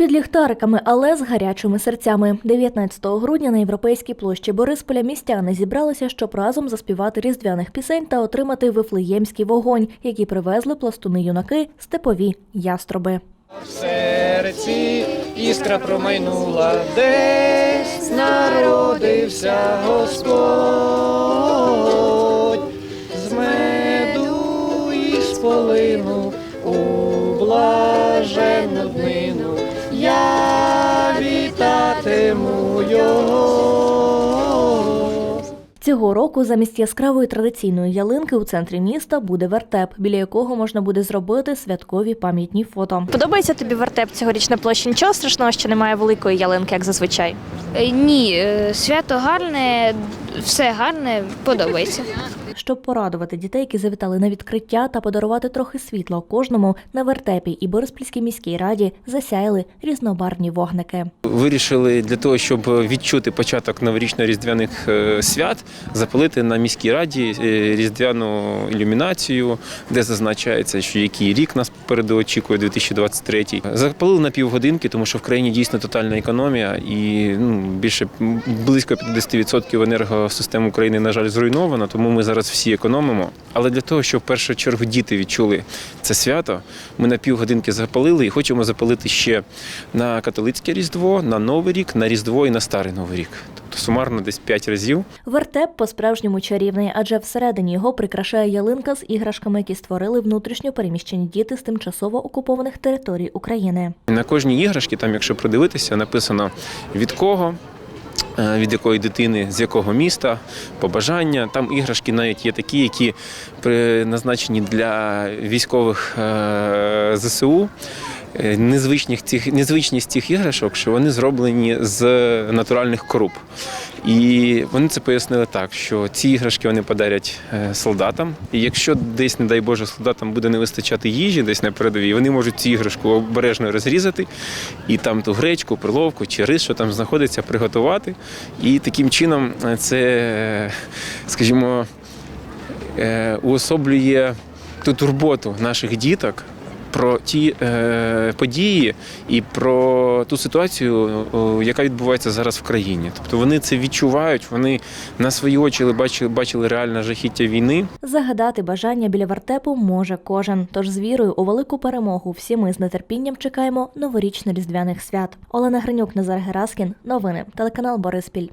Під ліхтариками, але з гарячими серцями. 19 грудня на європейській площі Борисполя містяни зібралися, щоб разом заспівати різдвяних пісень та отримати вифлеємський вогонь, який привезли пластуни юнаки степові ястроби. серці іскра промайнула, десь народився Господь, з меду і з полину у блаженну днину я вітатиму його. Цього року замість яскравої традиційної ялинки у центрі міста буде вертеп, біля якого можна буде зробити святкові пам'ятні фото. Подобається тобі вертеп цьогоріч на площі? Нічого страшного, що немає великої ялинки, як зазвичай. Е, Ні, е, свято гарне, все гарне, подобається. Щоб порадувати дітей, які завітали на відкриття та подарувати трохи світла кожному на вертепі і Бориспільській міській раді засяяли різнобарвні вогники. Вирішили для того, щоб відчути початок новорічно-різдвяних е, свят, запалити на міській раді е, різдвяну ілюмінацію, де зазначається, що який рік нас попереду очікує 2023. Запалили на півгодинки, тому що в країні дійсно тотальна економія, і ну, більше близько 50% енергосистем України, на жаль, зруйновано. Тому ми зараз всі економимо. Але для того, щоб в першу чергу діти відчули це свято, ми на півгодинки запалили і хочемо запалити ще на католицьке Різдво, на Новий рік, на Різдво і на Старий Новий рік. Тобто сумарно десь 5 разів. Вертеп по-справжньому чарівний, адже всередині його прикрашає ялинка з іграшками, які створили внутрішньо переміщені діти з тимчасово окупованих територій України. На кожній іграшці, там, якщо придивитися, написано від кого. Е, Від якої дитини, з якого міста, побажання. Там іграшки навіть є такі, які призначені для військових е, ЗСУ. Е, Незвичних цих, незвичність цих іграшок, що вони зроблені з натуральних коруп. І вони це пояснили так, що ці іграшки вони подарять солдатам. І якщо десь, не дай Боже, солдатам буде не вистачати їжі десь на передовій, вони можуть цю іграшку обережно розрізати і там ту гречку, перловку чи рис, що там знаходиться, приготувати. І таким чином е, це, е, скажімо, е, уособлює ту турботу наших діток. Про ті е, події і про ту ситуацію, яка відбувається зараз в країні. Тобто вони це відчувають, вони на свої очі бачили, бачили реальне жахіття війни. Загадати бажання біля вертепу може кожен. Тож з вірою у велику перемогу всі ми з нетерпінням чекаємо новорічно-різдвяних свят. Олена Гринюк, Назар Гераскін. Новини. Телеканал Бориспіль.